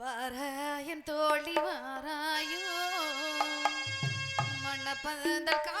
பாராயன் தோழி வாராயோ மண்ணப்பந்தல் கா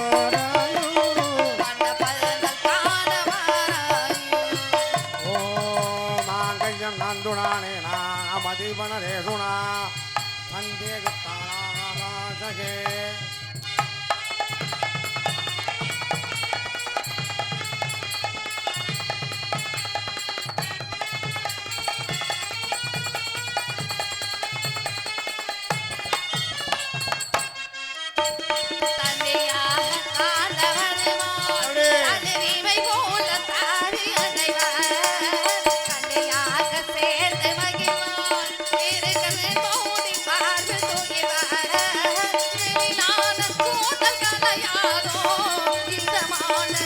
கையம் நந்துடானே நான் மதிபன ரேசுனா வந்தே கத்தானாசகே Thank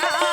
Oh.